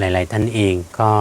หลาย ๆ ท่านเองก็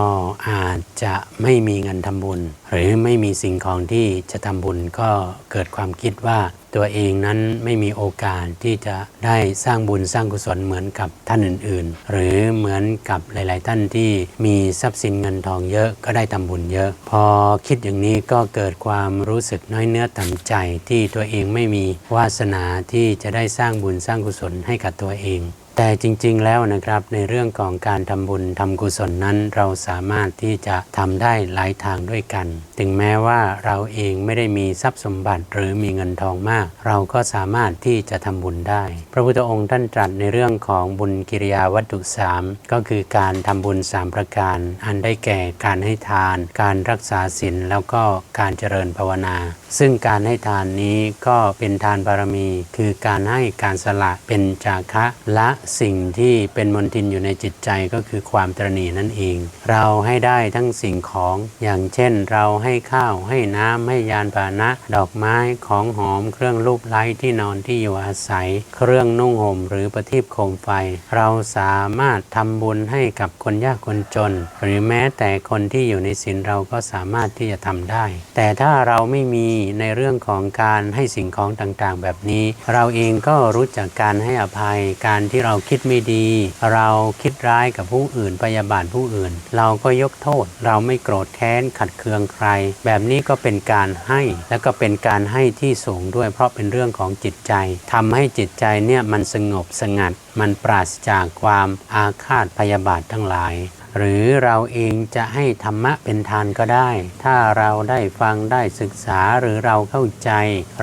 อาจจะไม่มีเงินทำบุญ หรือไม่มีสิ่งของที่จะทำบุญก็เกิดความคิดว่าตัวเองนั้นไม่มีโอกาสที่จะได้สร้างบุญสร้างกุศลเหมือนกับท่านอื่น ๆ หรือเหมือนกับหลาย ๆ ท่านที่มีทรัพย์สินเงินทองเยอะก็ได้ทำบุญเยอะ พอคิดอย่างนี้ก็เกิดความรู้สึกน้อยเนื้อต่ำใจที่ตัวเองไม่มีวาสนาที่จะได้สร้างบุญสร้างกุศลให้กับตัวเอง แต่จริงๆแล้วนะครับในเรื่องของการทำบุญทำกุศลนั้น เราสามารถที่จะทำได้หลายทางด้วยกัน ถึงแม้ว่าเราเองไม่ได้มีทรัพย์สมบัติหรือมีเงินทองมาก เราก็สามารถที่จะทำบุญได้ พระพุทธองค์ท่านตรัสในเรื่องของบุญกิริยาวัตถุสามก็คือการทำบุญสามประการ อันได้แก่การให้ทาน การรักษาศีลแล้วก็การเจริญภาวนา ซึ่งการให้ทานนี้ก็เป็นทานบารมี คือการให้การสละเป็นจาคะละสิ่งที่เป็นมลทินอยู่ในจิตใจก็คือความตรณีนั่นเอง เราให้ได้ทั้งสิ่งของอย่างเช่น เราให้ข้าวให้น้ำให้ยานพาหนะ ดอกไม้ของหอมเครื่องรูปไล้ที่นอนที่อยู่อาศัย เครื่องนุ่งห่มหรือประทีปโคมไฟ เราสามารถทำบุญให้กับคนยากคนจน หรือแม้แต่คนที่อยู่ในศีลเราก็สามารถที่จะทำได้ แต่ถ้าเราไม่มีในเรื่องของการให้สิ่งของต่างๆ แบบนี้ เราเองก็รู้จักการให้อภัยการที่เราราคิดไม่ดี เราคิดร้ายกับผู้อื่นพยาบาทผู้อื่น เราก็ยกโทษ เราไม่โกรธแค้นขัดเคืองใคร แบบนี้ก็เป็นการให้และก็เป็นการให้ที่สูงด้วย เพราะเป็นเรื่องของจิตใจทำให้จิตใจเนี่ยมันสงบสงัด มันปราศจากความอาฆาตพยาบาททั้งหลายหรือเราเองจะให้ธรรมะเป็นทานก็ได้ ถ้าเราได้ฟังได้ศึกษาหรือเราเข้าใจ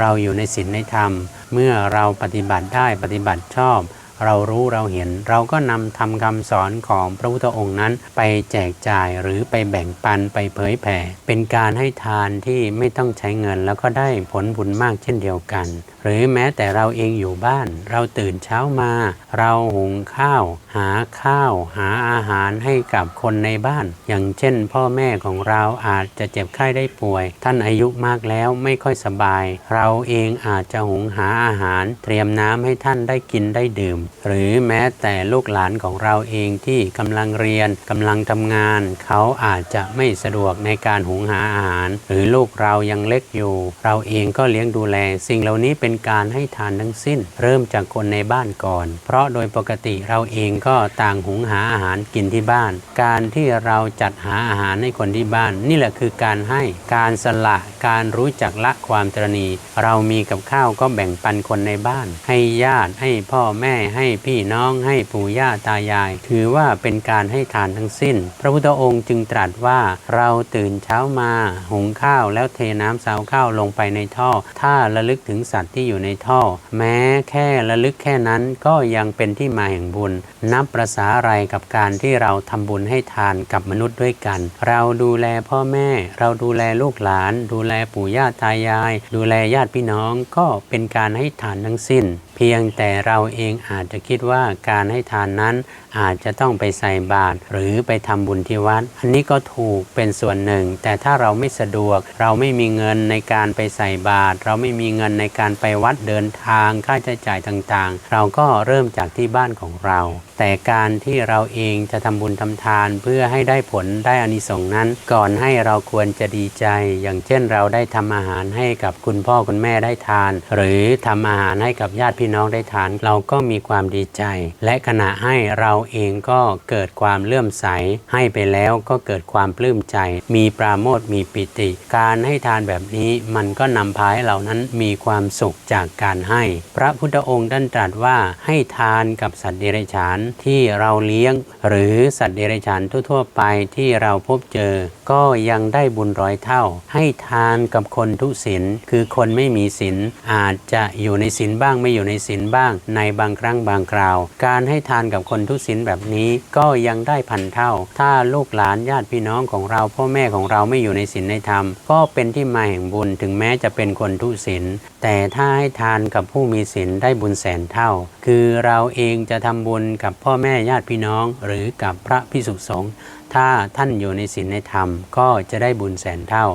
เราอยู่ในศีลในธรรม เมื่อเราปฏิบัติได้ปฏิบัติชอบ เรารู้เราเห็น เราก็นำทำคำสอนของพระพุทธองค์นั้น ไปแจกจ่ายหรือไปแบ่งปันไปเผยแผ่ เป็นการให้ทานที่ไม่ต้องใช้เงิน แล้วก็ได้ผลบุญมากเช่นเดียวกัน หรือแม้แต่เราเองอยู่บ้าน เราตื่นเช้ามา เราหุงข้าว หาข้าว หาอาหารให้กับคนในบ้าน อย่างเช่น พ่อแม่ของเราอาจจะเจ็บไข้ได้ป่วย ท่านอายุมากแล้วไม่ค่อยสบาย เราเองอาจจะหุงหาอาหาร เตรียมน้ำให้ท่านได้กินได้ดื่มหรือแม้แต่ลูกหลานของเราเองที่กำลังเรียนกำลังทำงาน เขาอาจจะไม่สะดวกในการหุงหาอาหาร หรือลูกเรายังเล็กอยู่ เราเองก็เลี้ยงดูแล สิ่งเหล่านี้เป็นการให้ทานทั้งสิ้น เริ่มจากคนในบ้านก่อน เพราะโดยปกติเราเองก็ต่างหุงหาอาหารกินที่บ้าน การที่เราจัดหาอาหารให้คนที่บ้าน นี่แหละคือการให้การสละการรู้จักละความตรณี เรามีกับข้าวก็แบ่งปันคนในบ้าน ให้ญาติให้พ่อแม่ใให้พี่น้องให้ปู่ย่าตายาย ถือว่าเป็นการให้ทานทั้งสิ้น พระพุทธองค์จึงตรัสว่าเราตื่นเช้ามาหุงข้าวแล้วเทน้ำสาวข้าวลงไปในท่อ ถ้าระลึกถึงสัตว์ที่อยู่ในท่อ แม้แค่ระลึกแค่นั้นก็ยังเป็นที่มาแห่งบุญ นับประสาอะไรกับการที่เราทำบุญให้ทานกับมนุษย์ด้วยกัน เราดูแลพ่อแม่ เราดูแลลูกหลาน ดูแลปู่ย่าตายาย ดูแลญาติพี่น้องก็เป็นการให้ทานทั้งสิ้น เพียงแต่เราเองอาจจะคิดว่าการให้ทานนั้นอาจจะต้องไปใส่บาตรหรือไปทำบุญที่วัด อันนี้ก็ถูกเป็นส่วนหนึ่ง แต่ถ้าเราไม่สะดวก เราไม่มีเงินในการไปใส่บาตรเราไม่มีเงินในการไปวัดเดินทางค่าใช้จ่ายต่างๆ เราก็เริ่มจากที่บ้านของเรา แต่การที่เราเองจะทำบุญทำทานเพื่อให้ได้ผลได้อานิสงส์นั้น ก่อนให้เราควรจะดีใจ อย่างเช่นเราได้ทำอาหารให้กับคุณพ่อคุณแม่ได้ทาน หรือทำอาหารให้กับญาติพี่น้องได้ทาน เราก็มีความดีใจ และขณะให้เราเองก็เกิดความเลื่อมใส ให้ไปแล้วก็เกิดความปลื้มใจ มีปราโมทย์มีปิติ การให้ทานแบบนี้มันก็นำพาให้เรานั้นมีความสุขจากการให้ พระพุทธองค์ท่านตรัสว่าให้ทานกับสัตว์เดรัจฉานที่เราเลี้ยง หรือสัตว์เดรัจฉานทั่ว ๆ ไปที่เราพบเจอ ก็ยังได้บุญร้อยเท่า ให้ทานกับคนทุศีลคือคนไม่มีศีลอาจจะอยู่ในศีลบ้างไม่อยู่ในศีลบ้าง ในบางครั้งบางคราว การให้ทานกับคนทุศีลแบบนี้ก็ยังได้พันเท่า ถ้าลูกหลานญาติพี่น้องของเราพ่อแม่ของเราไม่อยู่ในศีลในธรรม ก็เป็นที่มาแห่งบุญถึงแม้จะเป็นคนทุศีลแต่ถ้าให้ทานกับผู้มีศีลได้บุญแสนเท่า คือเราเองจะทำบุญกับพ่อแม่ญาติพี่น้อง หรือกับพระพิสุสงฆ์ ถ้าท่านอยู่ในศีลในธรรมก็จะได้บุญแสนเท่า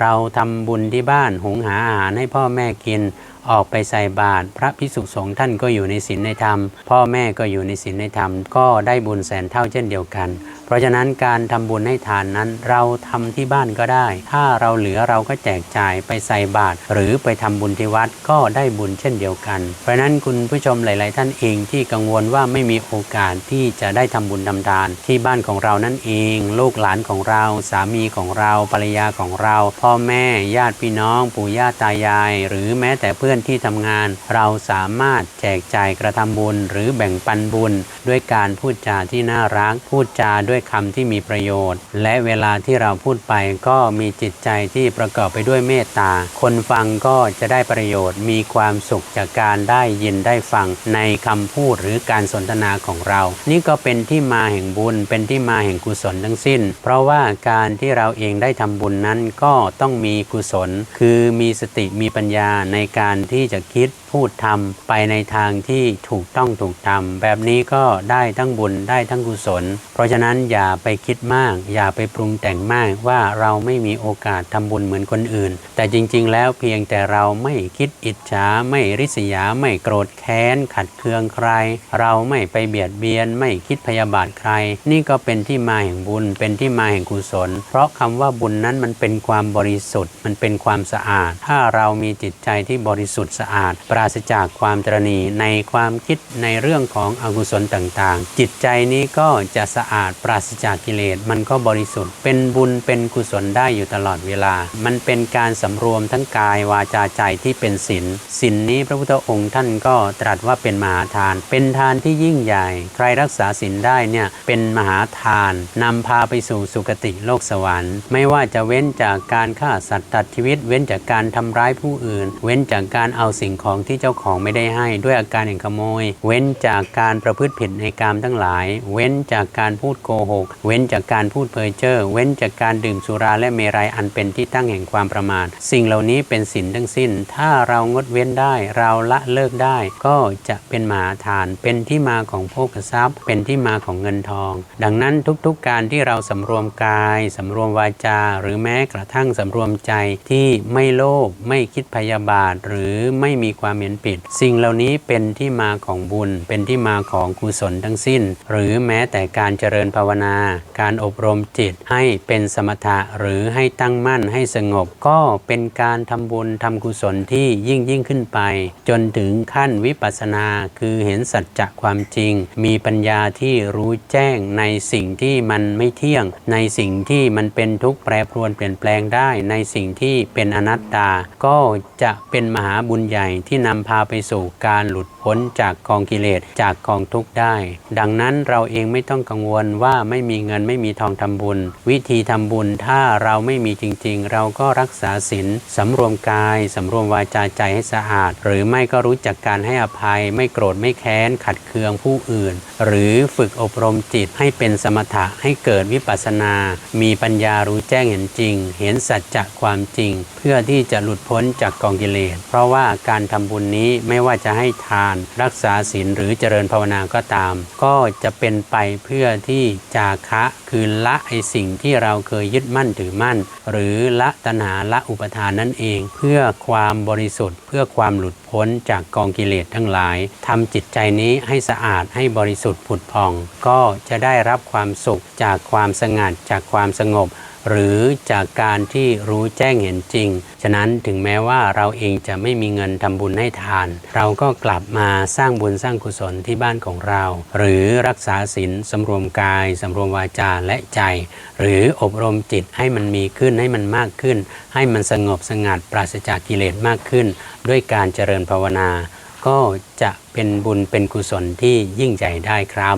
เราทำบุญที่บ้านหุงหาอาหารให้พ่อแม่กิน ออกไปใส่บาตรพระพิสุสงฆ์ท่านก็อยู่ในศีลในธรรม พ่อแม่ก็อยู่ในศีลในธรรม ก็ได้บุญแสนเท่าเช่นเดียวกัน เพราะฉะนั้นการทำบุญให้ทานนั้น เราทำที่บ้านก็ได้ ถ้าเราเหลือเราก็แจกจ่ายไปใส่บาตรหรือไปทำบุญที่วัดก็ได้บุญเช่นเดียวกัน เพราะฉะนั้นคุณผู้ชมหลาย ๆ ท่านเองที่กังวลว่าไม่มีโอกาสที่จะได้ทำบุญทำทาน ที่บ้านของเรานั่นเอง ลูกหลานของเราสามีของเราภรรยาของเรา พ่อแม่ญาติพี่น้อง ปู่ย่าตายาย หรือแม้แต่เพื่อนที่ทำงาน เราสามารถแจกจ่ายกระทำบุญ หรือแบ่งปันบุญ ด้วยการพูดจาที่น่ารักพูดจาด้วยคำที่มีประโยชน์ และเวลาที่เราพูดไปก็มีจิตใจที่ประกอบไปด้วยเมตตา คนฟังก็จะได้ประโยชน์ มีความสุขจากการได้ยินได้ฟังในคำพูดหรือการสนทนาของเรา นี่ก็เป็นที่มาแห่งบุญ เป็นที่มาแห่งกุศลทั้งสิ้น เพราะว่าการที่เราเองได้ทำบุญนั้นก็ต้องมีกุศล คือมีสติมีปัญญาในการที่จะคิด พูดทำไปในทางที่ถูกต้องถูกทำแบบนี้ก็ได้ทั้งบุญได้ทั้งกุศล เพราะฉะนั้นอย่าไปคิดมาก อย่าไปปรุงแต่งมากว่าเราไม่มีโอกาสทำบุญเหมือนคนอื่น แต่จริง ๆ แล้วเพียงแต่เราไม่คิดอิจฉาไม่ริษยาไม่โกรธแค้น ขัดเคืองใคร เราไม่ไปเบียดเบียน ไม่คิดพยาบาทใคร นี่ก็เป็นที่มาแห่งบุญ เป็นที่มาแห่งกุศล เพราะคำว่าบุญนั้นมันเป็นความบริสุทธิ์ มันเป็นความสะอาด ถ้าเรามีจิตใจที่บริสุทธิ์สะอาดปรราศจากความตรณีในความคิดในเรื่องของอกุศลต่างๆ จิตใจนี้ก็จะสะอาดปราศจากกิเลสมันก็บริสุทธิ์ เป็นบุญเป็นกุศลได้อยู่ตลอดเวลา มันเป็นการสำรวมทั้งกายวาจาใจที่เป็นศีลศีลนี้พระพุทธองค์ท่านก็ตรัสว่าเป็นมหาทาน เป็นทานที่ยิ่งใหญ่ ใครรักษาศีลได้เนี่ยเป็นมหาทานนำพาไปสู่สุคติโลกสวรรค์ ไม่ว่าจะเว้นจากการฆ่าสัตว์ตัดชีวิต เว้นจากการทำร้ายผู้อื่น เว้นจากการเอาสิ่งของที่เจ้าของไม่ได้ให้ด้วยอาการแห่งขโมย เว้นจากการประพฤติผิดในกามทั้งหลาย เว้นจากการพูดโกหก เว้นจากการพูดเพ้อเจ้อเว้นจากการดื่มสุราและเมรัยอันเป็นที่ตั้งแห่งความประมาทสิ่งเหล่านี้เป็นศีลทั้งสิ้น ถ้าเรางดเว้นได้เราละเลิกได้ ก็จะเป็นมหาทานเป็นที่มาของโภคทรัพย์ เป็นที่มาของเงินทอง ดังนั้นทุกๆการที่เราสำรวมกายสำรวมวาจา หรือแม้กระทั่งสำรวมใจที่ไม่โลภไม่คิดพยาบาทหรือไม่มีความเหม็นปิด สิ่งเหล่านี้เป็นที่มาของบุญ เป็นที่มาของกุศลทั้งสิ้น หรือแม้แต่การเจริญภาวนา การอบรมจิตให้เป็นสมถะหรือให้ตั้งมั่นให้สงบ ก็เป็นการทำบุญทำกุศลที่ยิ่งยิ่งขึ้นไป จนถึงขั้นวิปัสสนา คือเห็นสัจจะความจริง มีปัญญาที่รู้แจ้งในสิ่งที่มันไม่เที่ยง ในสิ่งที่มันเป็นทุกข์แปรปรวนเปลี่ยนแปลงได้ ในสิ่งที่เป็นอนัตตา ก็จะเป็นมหาบุญใหญ่ที่นำพาไปสู่การหลุดพ้นจากกองกิเลสจากกองทุกข์ได้ ดังนั้นเราเองไม่ต้องกังวลว่าไม่มีเงินไม่มีทองทำบุญ วิธีทำบุญถ้าเราไม่มีจริง ๆ เราก็รักษาศีลสำรวมกายสำรวมวาจาใจให้สะอาด หรือไม่ก็รู้จักการให้อภัย ไม่โกรธไม่แค้น ขัดเคืองผู้อื่น หรือฝึกอบรมจิตให้เป็นสมถะให้เกิดวิปัสสนา มีปัญญารู้แจ้งเห็นจริง เห็นสัจจะความจริง เพื่อที่จะหลุดพ้นจากกองกิเลสเพราะว่าการทำบุญนี้ไม่ว่าจะให้ทานรักษาศีลหรือเจริญภาวนาก็ตาม ก็จะเป็นไปเพื่อที่จาคะคือละไอสิ่งที่เราเคยยึดมั่นถือมั่น หรือละตัณหาละอุปทานนั่นเอง เพื่อความบริสุทธิ์ เพื่อความหลุดพ้นจากกองกิเลสทั้งหลายทำจิตใจนี้ให้สะอาดให้บริสุทธิ์ผุดผ่อง ก็จะได้รับความสุขจากความสงัดจากความสงบ หรือจากการที่รู้แจ้งเห็นจริง ฉะนั้นถึงแม้ว่าเราเองจะไม่มีเงินทำบุญให้ทาน เราก็กลับมาสร้างบุญสร้างกุศลที่บ้านของเรา หรือรักษาศีลสำรวมกายสำรวมวาจาและใจ หรืออบรมจิตให้มันมีขึ้นให้มันมากขึ้น ให้มันสงบสงัดปราศจากกิเลสมากขึ้น ด้วยการเจริญภาวนา ก็จะเป็นบุญเป็นกุศลที่ยิ่งใหญ่ได้ครับ